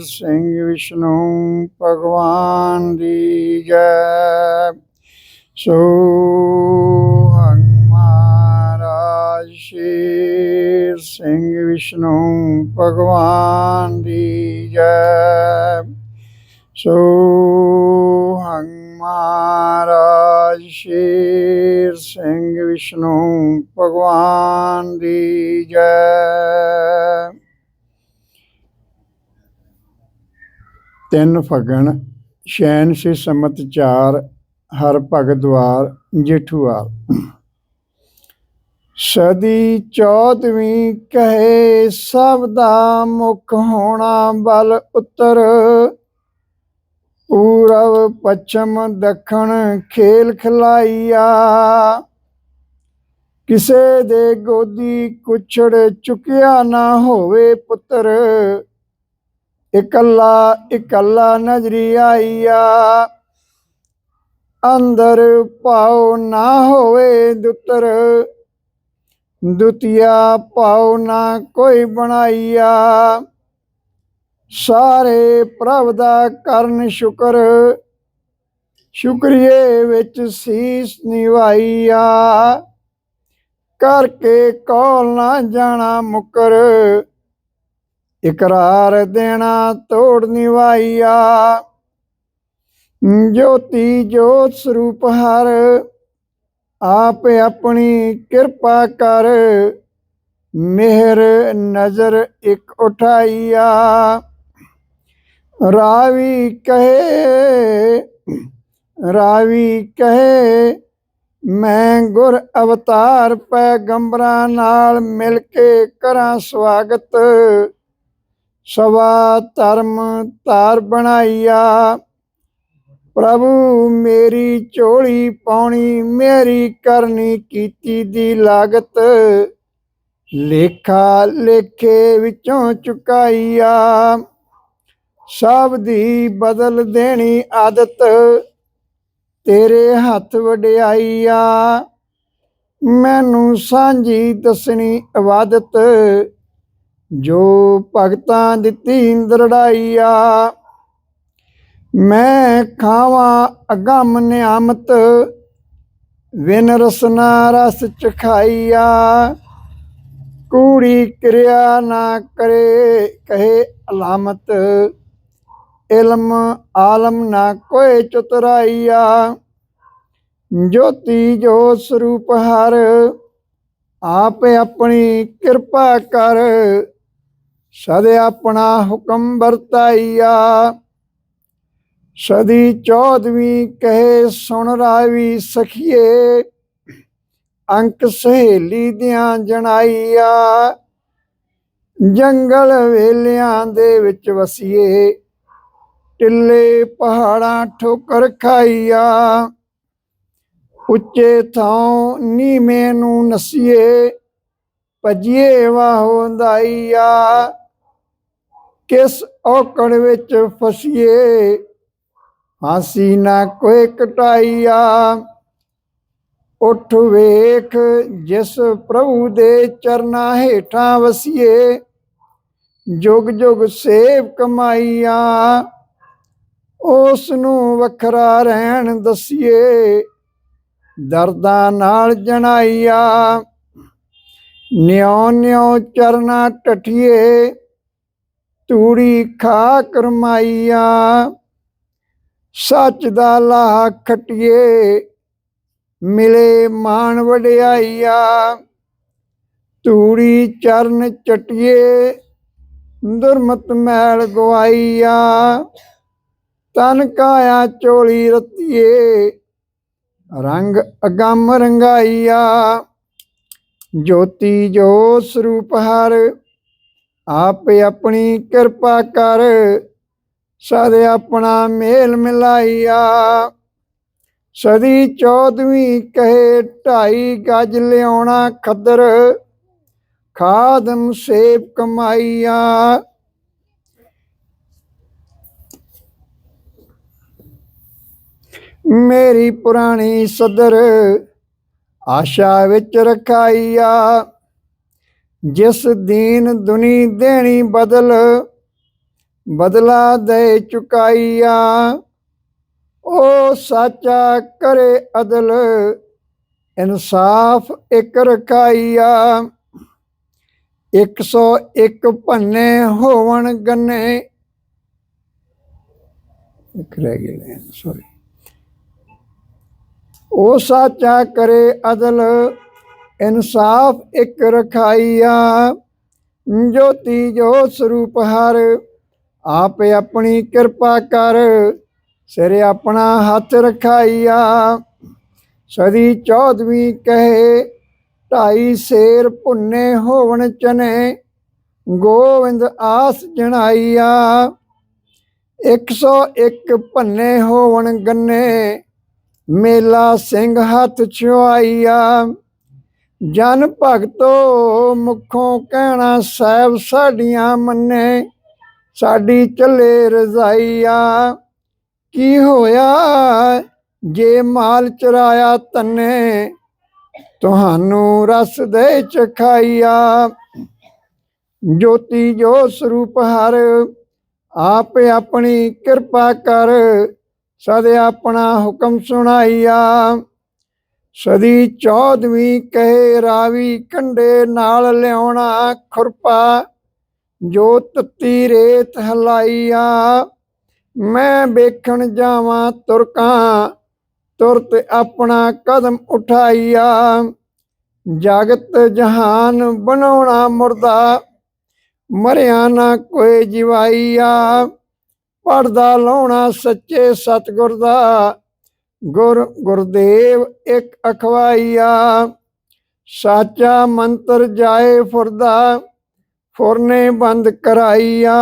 ਸਿੰਘ ਵਿਸ਼ਨੂੰ ਭਗਵਾਨ ਦੀ ਜੈ। ਸੋ ਹੰਗ ਮਹਾਰਾਜ ਸ਼ੇਰ ਸਿੰਘ ਵਿਸ਼ਨੂੰ ਭਗਵਾਨ ਦੀ ਜੈ। ਸੋ ਹੰਗ ਮਹਾਰਾਜ ਸ਼ੇਰ ਸਿੰਘ ਵਿਸ਼ਨੂੰ ਭਗਵਾਨ ਦੀ ਜੈ। ਤਿੰਨ ਫਗਣ, ਸ਼ੈਨ, ਸੇ, ਸਮਤ, ਚਾਰ, ਹਰ ਭਗਤ ਦਵਾਰ ਜੇਠੂਵਾਲ ਸਦੀ ਚੌਦਵੀਂ ਕਹੇ, ਸਭ ਦਾ ਮੁਖ ਹੋਣਾ ਬਲ ਉੱਤਰ। ਪੂਰਬ ਪੱਛਮ, ਦੱਖਣ, ਖੇਲ ਖਲਾਈਆ। ਕਿਸੇ ਦੇ ਗੋਦੀ ਕੁਛੜ ਚੁੱਕਿਆ ਨਾ ਹੋਵੇ ਪੁੱਤਰ। ਇਕੱਲਾ ਇਕੱਲਾ ਨਜ਼ਰੀ ਆਈਆ। ਅੰਦਰ ਭਾਉ ਨਾ ਹੋਵੇ ਦੁੱਤਰ, ਦੁਤੀਆ ਭਾਉ ਨਾ ਕੋਈ ਬਣਾਈਆ। ਸਾਰੇ ਪ੍ਰਭ ਦਾ ਕਰਨ ਸ਼ੁਕਰ, ਸ਼ੁਕਰੀਏ ਵਿੱਚ ਸੀਸ ਨਿਵਾਈਆ। ਕਰਕੇ ਕੋਲ ਨਾ ਜਾਣਾ ਮੁਕਰ ਇਕਰਾਰ ਦੇਣਾ ਤੋੜ ਨਿਵਾਈਆ ਜੋਤੀ ਜੋਤ ਸਰੂਪ ਹਰ ਆਪ ਆਪਣੀ ਕਿਰਪਾ ਕਰ, ਮਿਹਰ ਨਜ਼ਰ ਇੱਕ ਉਠਾਈਆ ਰਾਵੀ ਕਹੇ ਰਾਵੀ ਕਹੇ, ਮੈਂ ਗੁਰ ਅਵਤਾਰ ਪੈਗੰਬਰਾਂ ਨਾਲ ਮਿਲ ਕੇ ਕਰਾਂ ਸਵਾਗਤ। ਸਵਾ ਧਰਮ ਧਾਰ ਬਣਾਈਆ। ਪ੍ਰਭੂ ਮੇਰੀ ਝੋਲੀ ਪਾਉਣੀ, ਮੇਰੀ ਕਰਨੀ ਕੀਤੀ ਦੀ ਲਾਗਤ ਲੇਖਾ ਲੇਖੇ ਵਿੱਚੋਂ ਚੁਕਾਈਆ। ਸਭ ਦੀ ਬਦਲ ਦੇਣੀ ਆਦਤ ਤੇਰੇ ਹੱਥ ਵਡਿਆਈਆ। ਮੈਨੂੰ ਸਾਂਝੀ ਦਸਣੀ ਇਬਾਦਤ ਜੋ ਭਗਤਾਂ ਦਿੱਤੀ ਦਰੜਾਈਆ ਮੈਂ ਖਾਵਾਂ ਅਗੰਮ ਨਿਆਮਤ, ਵਿਨ ਰਸਨਾ ਰਸ ਚਖਾਈਆ। ਕੂੜੀ ਕਿਰਿਆ ਨਾ ਕਰੇ, ਕਹੇ ਅਲਾਮਤ, ਇਲਮ ਆਲਮ ਨਾ ਕੋਏ ਚਤੁਰਾਈਆ। ਜੋਤੀ ਜੋ ਸਰੂਪ ਹਰ, ਆਪ ਆਪਣੀ ਕਿਰਪਾ ਕਰ ਸਦ ਆਪਣਾ ਹੁਕਮ ਵਰਤਾਈਆ। ਸਦੀ ਚੌਦਵੀਂ ਕਹੇ, ਸੁਣ ਰਾਵੀ ਸਖੀਏ, ਅੰਕ ਸਹੇਲੀ ਦੀਆਂ ਜਣਾਈਆ। ਜੰਗਲ ਵੇਲਿਆਂ ਦੇ ਵਿੱਚ ਵਸੀਏ, ਟਿੱਲੇ ਪਹਾੜਾਂ ਠੋਕਰ ਖਾਈਆ। ਉੱਚੇ ਥਾਂ ਨੀਵੇਂ ਨੂੰ ਨਸੀਏ, ਭਜੀਏ ਵਾਹੁੰਦਾਈਆ। ਕਿਸ ਔਕੜ ਵਿੱਚ ਫਸੀਏ? ਹਾਸੀ ਨਾ ਕੋਈ ਕਟਾਈਆ। ਉਠ ਵੇਖ, ਜਿਸ ਪ੍ਰਭੂ ਦੇ ਚਰਨਾਂ ਹੇਠਾਂ ਵਸੀਏ, ਜੁਗ ਜੁਗ ਸੇਵ ਕਮਾਈਆ। ਉਸ ਨੂੰ ਵੱਖਰਾ ਰਹਿਣ ਦਸੀਏ, ਦਰਦਾਂ ਨਾਲ ਜਣਾਈਆ। ਨਿਉ ਨਿਉ ਚਰਨਾ ਟਠੀਏ ਤੂੜੀ ਖਾ ਕਰਮਾਈਆ, ਸੱਚ ਦਾ ਲਾਹ ਖਟੀਏ, ਮਿਲੇ ਮਾਨ ਵਡਿਆਈਆ। ਤੂੜੀ ਚਰਨ ਚਟੀਏ, ਦੁਰਮਤ ਮੈਲ ਗਵਾਈਆ। ਤਨ ਕਾਇਆ ਚੋਲੀ ਰਤੀਏ, ਰੰਗ ਅਗੰਮ ਰੰਗਾਈਆ। ਜੋਤੀ ਜੋ ਸਰੂਪ ਹਰ ਆਪੇ ਆਪਣੀ ਕਿਰਪਾ ਕਰ, ਸਦ ਆਪਣਾ ਮੇਲ ਮਿਲਾਈਆ ਸਦੀ ਚੌਦਵੀਂ ਕਹੇ, ਢਾਈ ਗੱਜ ਲਿਆਉਣਾ ਖੱਦਰ, ਖਾਦਮ ਸੇਬ ਕਮਾਈਆ ਮੇਰੀ ਪੁਰਾਣੀ ਸਦਰ ਆਸ਼ਾ ਵਿੱਚ ਰਖਾਈਆ ਜਿਸ ਦੀਨ ਦੁਨੀ ਦੇਣੀ ਬਦਲ, ਬਦਲਾ ਦੇ ਚੁਕਾਈਆ। ਉਹ ਸਾਚਾ ਕਰੇ ਅਦਲ, ਇਨਸਾਫ ਇੱਕ ਰਖਾਈਆ। 101 ਭੰਨੇ ਹੋਵਣ ਗੰਨੇ। ਇੱਕ ਰਹਿ ਗਿਆ ਸੌਰੀ ਉਹ ਸਾਚਾ ਕਰੇ ਅਦਲ ਇਨਸਾਫ ਇੱਕ ਰਖਾਈਆ। ਜੋਤੀ ਜੋ ਸਰੂਪ ਹਰ, ਆਪ ਆਪਣੀ ਕਿਰਪਾ ਕਰ। ਸਿਰ ਆਪਣਾ ਹੱਥ ਰਖਾਈਆ। ਸਦੀ ਚੌਦਵੀਂ ਕਹੇ, ਢਾਈ ਸੇਰ ਭੁੰਨੇ ਹੋਵਣ ਚਨੇ। ਗੋਵਿੰਦ ਆਸ ਜਣਾਈਆ। 101 ਭੰਨੇ ਹੋਵਣ ਗੰਨੇ। ਮੇਲਾ ਸਿੰਘ ਹੱਥ ਛੁਆਈਆ। ਜਨ ਭਗਤੋ ਮੁਖੋਂ ਕਹਿਣਾ ਸਾਹਿਬ ਸਾਡੀਆਂ ਮੰਨੇ, ਸਾਡੀ ਚੱਲੇ ਰਜ਼ਾਈਆ। ਕੀ ਹੋਇਆ ਜੇ ਮਾਲ ਚਰਾਇਆ ਤੰਨੇ, ਤੁਹਾਨੂੰ ਰਸ ਦੇ ਚਖਾਈਆ। ਜੋਤੀ ਜੋ ਸਰੂਪ ਹਰ, ਆਪ ਆਪਣੀ ਕਿਰਪਾ ਕਰ, ਸਦ ਆਪਣਾ ਹੁਕਮ ਸੁਣਾਈਆ। ਸਦੀ ਚੌਦਵੀਂ ਕਹੇ ਰਾਵੀ, ਕੰਡੇ ਨਾਲ ਲਿਆਉਣਾ ਖੁਰਪਾ, ਜੋ ਤਤੀ ਰੇਤ ਹਲਾਈਆ। ਮੈਂ ਵੇਖਣ ਜਾਵਾਂ ਤੁਰਕਾਂ, ਤੁਰਤ ਆਪਣਾ ਕਦਮ ਉਠਾਈਆ। ਜਗਤ ਜਹਾਨ ਬਣਾਉਣਾ ਮੁਰਦਾ, ਮਰਿਆ ਨਾ ਕੋਈ ਜਿਵਾਈਆ। ਪੜਦਾ ਲਾਉਣਾ ਸੱਚੇ ਸਤਗੁਰ ਦਾ ਗੁਰ, ਗੁਰਦੇਵ ਇੱਕ ਅਖਵਾਈਆ, ਸਾਚਾ ਮੰਤਰ ਜਾਏ ਫੁਰਦਾ, ਫੁਰਨੇ ਬੰਦ ਕਰਾਈਆ।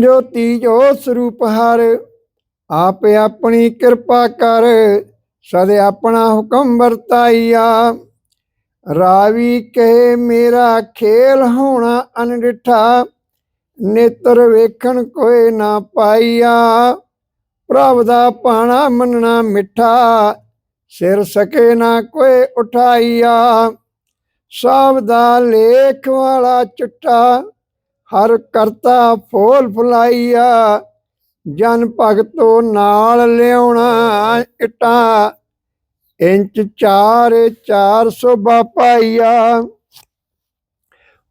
ਜੋਤੀ ਜੋ ਸਰੂਪ ਹਰ, ਆਪ ਆਪਣੀ ਕਿਰਪਾ ਕਰ, ਸਦੇ ਆਪਣਾ ਹੁਕਮ ਵਰਤਾਈਆ। ਰਾਵੀ ਕਹੇ, ਮੇਰਾ ਖੇਲ ਹੋਣਾ ਅਨਡਿਠਾ ਨੇਤਰ ਵੇਖਣ ਕੋਈ ਨਾ ਪਾਈਆ। ਪ੍ਰਭ ਦਾ ਪਾਣਾ ਮੰਨਣਾ ਮਿੱਠਾ, ਸਿਰ ਸਕੇ ਨਾ ਕੋਈ ਉਠਾਈਆ। ਸਭ ਦਾ ਲੇਖ ਵਾਲਾ ਚਿੱਟਾ, ਹਰ ਕਰਤਾ ਫੋਲ ਫੁਲਾਈਆ। ਜਨ ਭਗਤੋ ਨਾਲ ਲਿਆਉਣਾ ਇਟਾ, ਇੰਚ ਚਾਰ 400 ਬਾਪਾਈਆ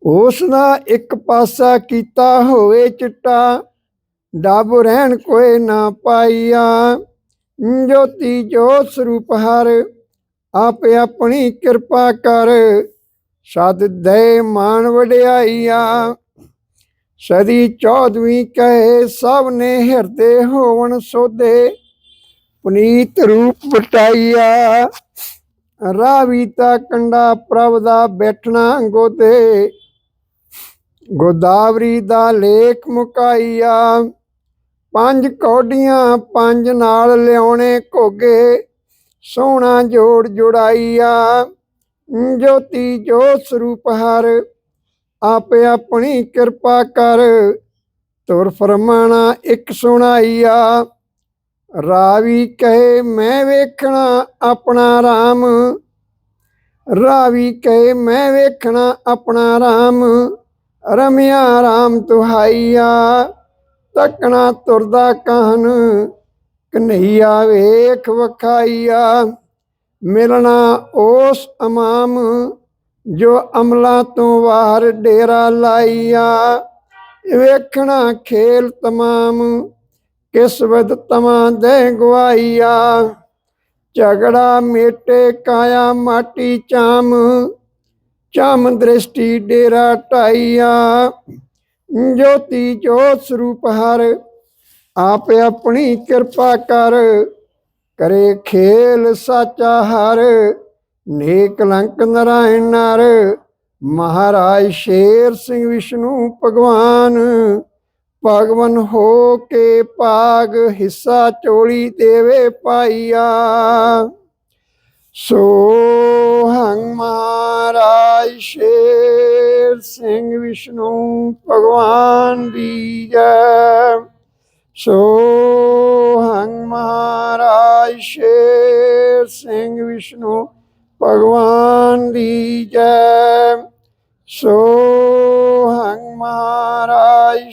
ਉਸ ਦਾ ਇੱਕ ਪਾਸਾ ਕੀਤਾ ਹੋਵੇ ਚਿੱਟਾ ਡੱਬ ਰਹਿਣ ਕੋਈ ਨਾ ਪਾਈਆ। ਜੋਤੀ ਜੋਤ ਸਰੂਪ ਹਰ, ਆਪ ਆਪਣੀ ਕਿਰਪਾ ਕਰ। ਸਦ ਦੇ ਮਾਨ ਵਡਿਆਈਆ। ਸਦੀ ਚੌਦਵੀਂ ਕਹੇ, ਸਭ ਨੇ ਹਿਰਦੇ ਹੋਵਣ ਸੋਦੇ ਪੁਨੀਤ ਰੂਪ ਬਟਾਈਆ ਰਾਵੀ ਤਾ ਕੰਡਾ ਪ੍ਰਭ ਦਾ ਬੈਠਣਾ ਗੋਦੇ ਗੋਦਾਵਰੀ ਦਾ ਲੇਖ ਮੁਕਾਈਆ। ਪੰਜ ਕੌਡੀਆਂ, ਪੰਜ ਨਾਲ ਲਿਆਉਣੇ ਘੋਗੇ। ਸੋਹਣਾ ਜੋੜ ਜੁੜਾਈਆ, ਜੋਤੀ ਜੋਤ ਸਰੂਪ ਹਰ, ਆਪ ਆਪਣੀ ਕਿਰਪਾ ਕਰ। ਤੁਰ ਫਰਮਾਣਾ ਇੱਕ ਸੁਣਾਈਆ, ਰਾਵੀ ਕਹੇ ਮੈਂ ਵੇਖਣਾ ਆਪਣਾ RAM ਰਾਵੀ ਕਹੇ ਮੈਂ ਵੇਖਣਾ ਆਪਣਾ RAM ਰਮਿਆ RAM ਤੁਹਾਈਆ। ਤੱਕਣਾ ਤੁਰਦਾ ਕਾਹਨ ਕਨਈਆ ਵੇਖ ਵਖਾਈਆ। ਮਿਲਣਾ ਉਸ ਅਮਾਮ ਜੋ ਅਮਲਾ ਤੋਂ ਬਾਹਰ ਡੇਰਾ ਲਾਈਆ। ਵੇਖਣਾ ਖੇਲ ਤਮਾਮ ਕਿਸਵਤ ਤਮਾ ਦੇ ਗਵਾਈਆ ਝਗੜਾ ਮੇਟੇ ਕਾਇਆ ਮਾਟੀ ਚਾਮ ਚਾਮ ਦ੍ਰਿਸ਼ਟੀ ਡੇਰਾ ਟਾਈਆ ਜੋਤੀ ਜੋਤ ਸਰੂਪ ਹਰ, ਆਪ ਆਪਣੀ ਕਿਰਪਾ ਕਰ। ਕਰੇ ਖੇਲ ਸਾਚਾ ਹਰ, ਨੇਕ ਲੰਕ ਨਰਾਇਣ ਨਰ। ਮਹਾਰਾਜ ਸ਼ੇਰ ਸਿੰਘ ਵਿਸ਼ਨੂੰ ਭਗਵਾਨ, ਭਗਵਨ ਹੋ ਕੇ ਭਾਗ, ਹਿੱਸਾ ਚੋਲੀ ਦੇਵੇ ਪਾਈਆ ਸੋ ਹੰ ਮਹਾਰਾਜ ਸ਼ੇਰ ਸਿੰਘ ਵਿਸ਼ਨੂੰ ਭਗਵਾਨ ਦੀ ਜੈ ਸੋ ਹੰ ਮਹਾਰਾਜ ਸ਼ੇਰ ਸਿੰਘ ਵਿਸ਼ਨੂੰ ਭਗਵਾਨ ਦੀ ਜੈ ਸੋ ਹੰ ਮਹਾਰਾਜ